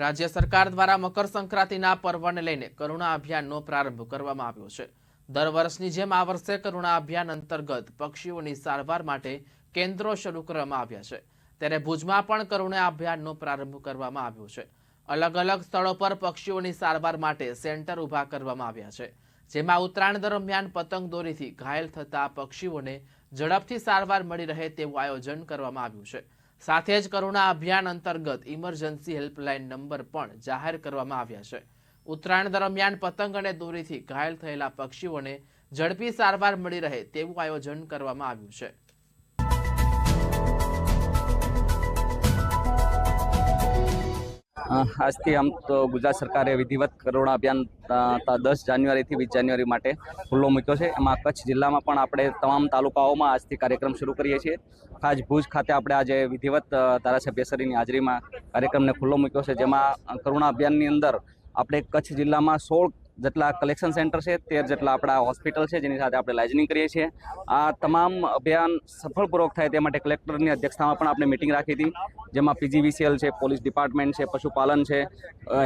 રાજ્ય સરકાર દ્વારા મકર સંક્રાંતિના પર્વને લઈને કરુણા અભિયાનનો પ્રારંભ કરવામાં આવ્યો છે. દર વર્ષની જેમ આ વર્ષે કરુણા અભિયાન અંતર્ગત પક્ષીઓની સારવાર માટે કેન્દ્રો શરૂ કરવામાં આવ્યા છે. ત્યારે ભુજમાં પણ કરુણા અભિયાનનો પ્રારંભ કરવામાં આવ્યો છે. અલગ અલગ સ્થળો પર પક્ષીઓની સારવાર માટે સેન્ટર ઊભા કરવામાં આવ્યા છે, જેમાં ઉત્તરાયણ દરમિયાન પતંગ દોરીથી ઘાયલ થતા પક્ષીઓને ઝડપથી સારવાર મળી રહે તેવું આયોજન કરવામાં આવ્યું છે. સાથે જ કરુણા અભિયાન અંતર્ગત ઇમરજન્સી હેલ્પલાઇન નંબર પણ જાહેર કરવામાં આવ્યા છે. ઉત્તરાયણ દરમિયાન પતંગ અને દોરીથી ઘાયલ થયેલા પક્ષીઓને ઝડપી સારવાર મળી રહે તેવું આયોજન કરવામાં આવ્યું છે. આજથી આમ તો ગુજરાત સરકારે વિધિવત કરુણા અભિયાન દસ જાન્યુઆરીથી વીસ જાન્યુઆરી માટે ખુલ્લો મૂક્યો છે. એમાં કચ્છ જિલ્લામાં પણ આપણે તમામ તાલુકાઓમાં આજથી કાર્યક્રમ શરૂ કરીએ છીએ. ખાસ ભુજ ખાતે આપણે આજે વિધિવત ધારાસભ્યશ્રીની હાજરીમાં કાર્યક્રમને ખુલ્લો મૂક્યો છે, જેમાં કરુણા અભિયાનની અંદર આપણે કચ્છ જિલ્લામાં સોળ જેટલા કલેક્શન સેન્ટર છે, તેર જેટલા આપણા હોસ્પિટલ છે, જેની સાથે આપણે લાઇઝનિંગ કરીએ છીએ. આ તમામ અભિયાન સફળપૂર્વક થાય તે માટે કલેક્ટરની અધ્યક્ષતામાં પણ આપણે મિટિંગ રાખી હતી, જેમાં પીજીવીસીએલ છે પોલીસ ડિપાર્ટમેન્ટ છે, પશુપાલન છે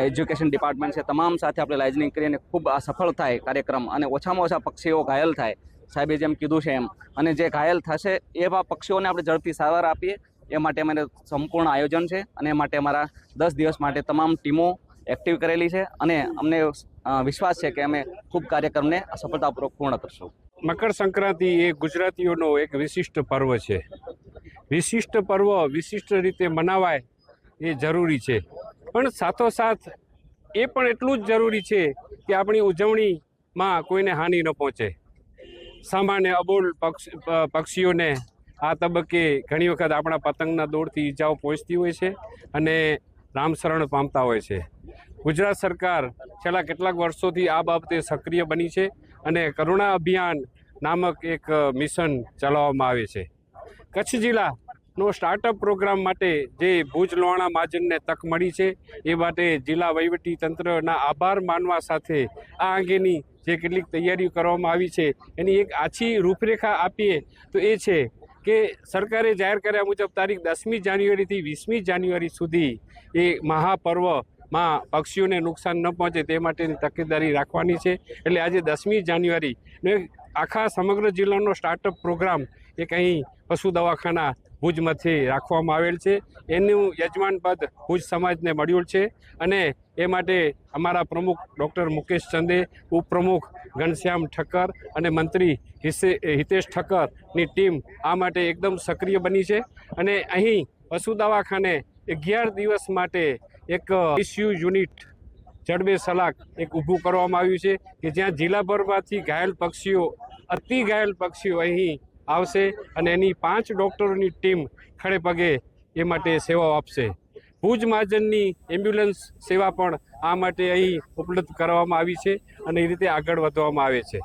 એજ્યુકેશન ડિપાર્ટમેન્ટ છે, તમામ સાથે આપણે લાઇઝનિંગ કરીને ખૂબ આ સફળ થાય કાર્યક્રમ. અને ઓછામાં ઓછા પક્ષીઓ ઘાયલ થાય. સાહેબે જેમ કીધું છે એમ. અને જે ઘાયલ થશે, એવા પક્ષીઓને આપણે ઝડપથી સારવાર આપીએ. એ માટે અમારે સંપૂર્ણ આયોજન છે. અને એ માટે અમારા દસ દિવસ માટે તમામ ટીમો એક્ટિવ કરેલી છે અને અમને વિશ્વાસ છે કે અમે ખૂબ કાર્યક્રમને સફળતાપૂર્વક પૂર્ણ કરશું. મકર સંક્રાંતિ એ ગુજરાતીઓનો એક વિશિષ્ટ પર્વ છે. વિશિષ્ટ પર્વ વિશિષ્ટ રીતે મનાવાય એ જરૂરી છે. પણ સાથોસાથ એ પણ એટલું જ જરૂરી છે કે આપણી ઉજવણીમાં કોઈને હાનિ ન પહોંચે. સામાન્ય અબોલ પક્ષ પક્ષીઓને આ તબક્કે ઘણી વખત આપણા પતંગના દોરથી ઈજાઓ પહોંચતી હોય છે અને રામશરણ પામતા હોય છે. ગુજરાત સરકાર છેલ્લા કેટલાક વર્ષોથી આ બાબતે સક્રિય બની છે અને કરુણા અભિયાન નામક એક મિશન ચલાવવામાં આવે છે. કચ્છ જિલ્લાનો સ્ટાર્ટઅપ પ્રોગ્રામ માટે જે ભુજ લોહાણા મહાજનને તક મળી છે, એ માટે જિલ્લા વહીવટી તંત્રના આભાર માનવા સાથે આ અંગેની જે કેટલીક તૈયારીઓ કરવામાં આવી છે, એની એક આછી રૂપરેખા આપીએ તો એ છે કે સરકારે જાહેર કર્યા મુજબ તારીખ દસમી જાન્યુઆરીથી વીસમી જાન્યુઆરી સુધી એ મહાપર્વમાં પક્ષીઓને નુકસાન ન પહોંચે તે માટેની તકેદારી રાખવાની છે. એટલે આજે દસમી જાન્યુઆરી ને આખા સમગ્ર જિલ્લાનો સ્ટાર્ટઅપ પ્રોગ્રામ એક અહીં પશુ દવાખાના ભુજમાંથી રાખવામાં આવેલ છે. એનું યજમાન પદ ભુજ સમાજને મળ્યું છે. અને એ માટે અમારા પ્રમુખ ડૉક્ટર મુકેશ ચંદે, ઉપપ્રમુખ ઘનશ્યામ ઠક્કર અને મંત્રી હિસે, હિતેશ ઠક્કરની ટીમ આ માટે એકદમ સક્રિય બની છે. અને અહીં પશુ દવાખાને અગિયાર દિવસ માટે એક ઇસ્યુ યુનિટ જડબે સલાક એક ઊભું કરવામાં આવ્યું છે કે જ્યાં જિલ્લાભરમાંથી ઘાયલ પક્ષીઓ, અતિ ઘાયલ પક્ષીઓ અહીં આવશે અને એની પાંચ ડૉક્ટરોની ટીમ ખડે પગે એ માટે સેવાઓ આપશે. ભુજ મહાજનની એમ્બ્યુલન્સ સેવા પણ આ માટે અહીં ઉપલબ્ધ કરવામાં આવી છે અને એ રીતે આગળ વધવામાં આવે છે.